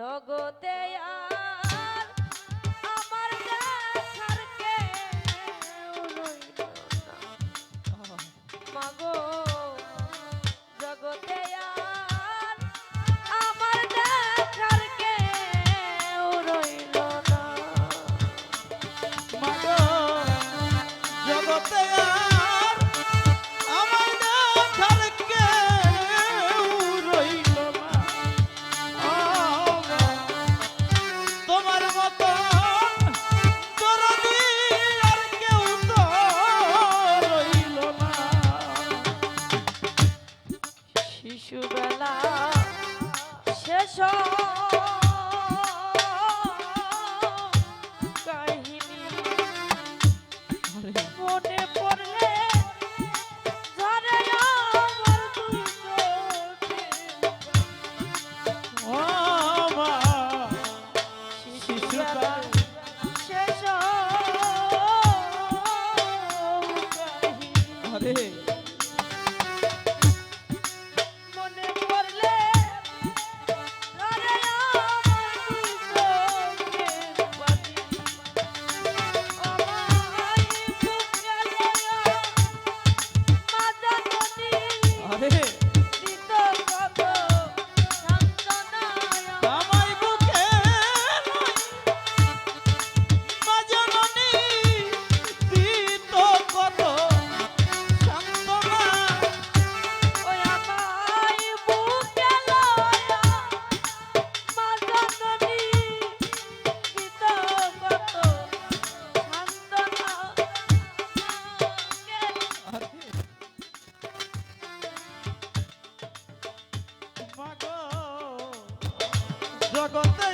জগতে আর আমার দেখার কেউ মাগো, জগতে আর আমার দেখার কেউ রইল না। মাগো, জগতে শেষ জগতে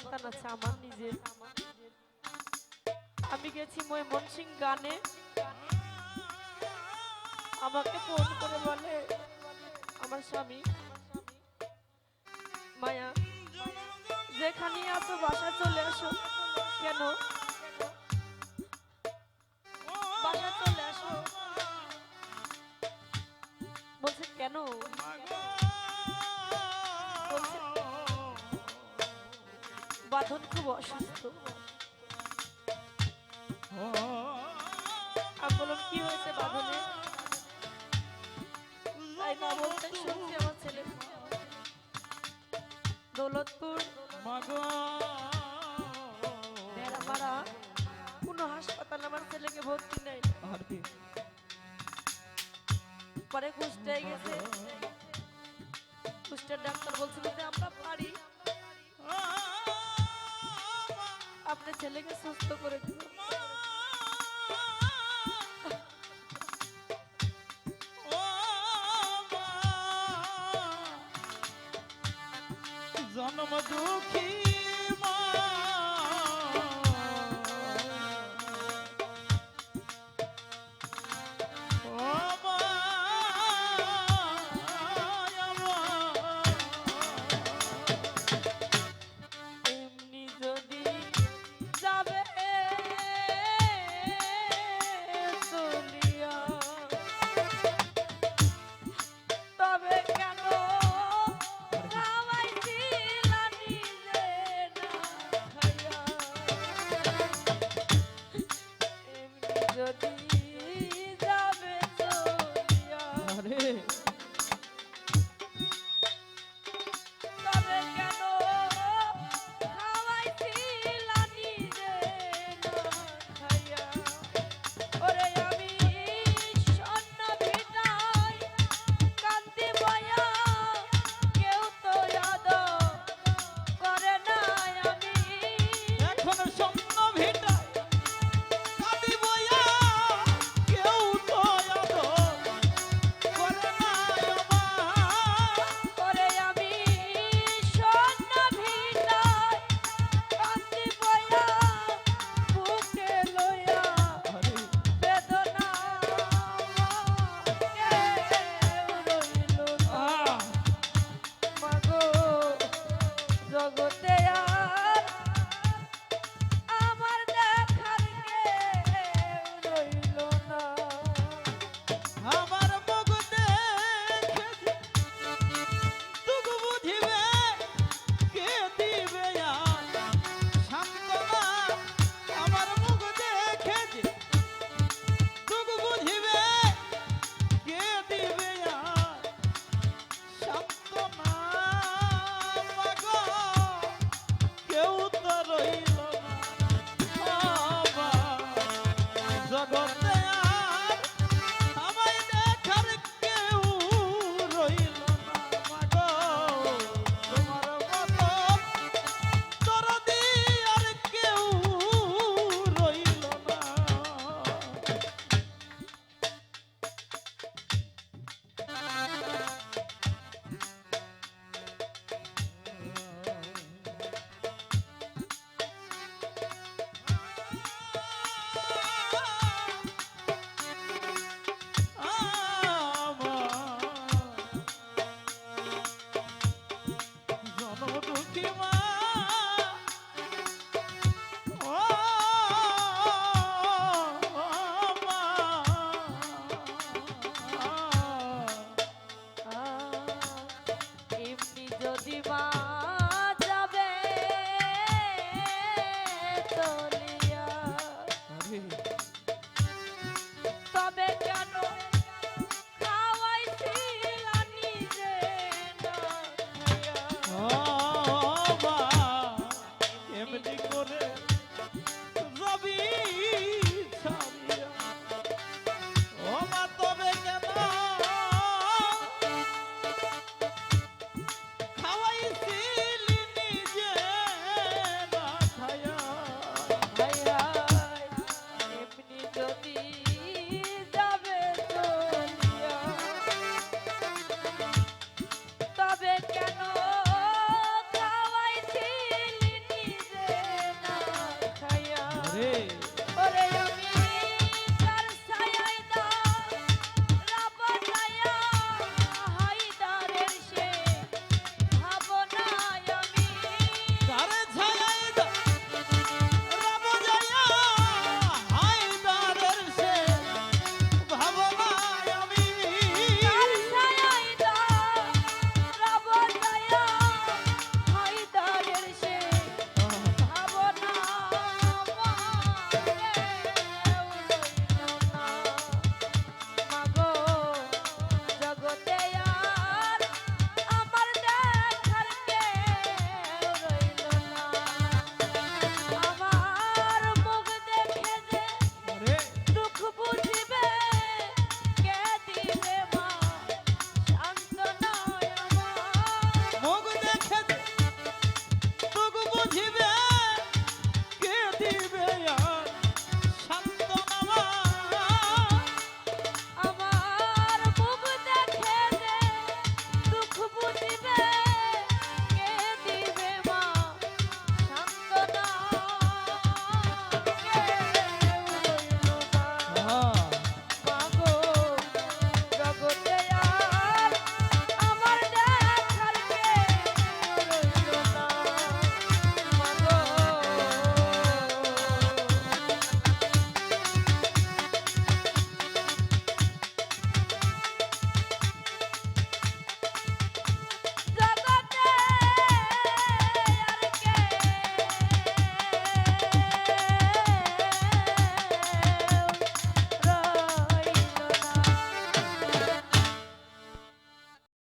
সন্তান আছে আমার নিজের। আমি গেছি ময়মনসিং গানে। আমাকে ফোন করে বলে, আমার স্বামী, মায়া যেখানে আছো বাসা চলে আসো। কেন? বললাম বাঁধনে তাই না বলতে শুনছি আমার ছেলে দৌলতপুর কোনো হাসপাতালে আমার ছেলেকে ভর্তি নেই পরে কুষ্টায় গেছে কুষ্টার ডাক্তার বলছিল যে আমরা পারি আপনার ছেলেকে সুস্থ করে দিব জন্ম দুঃখী রইল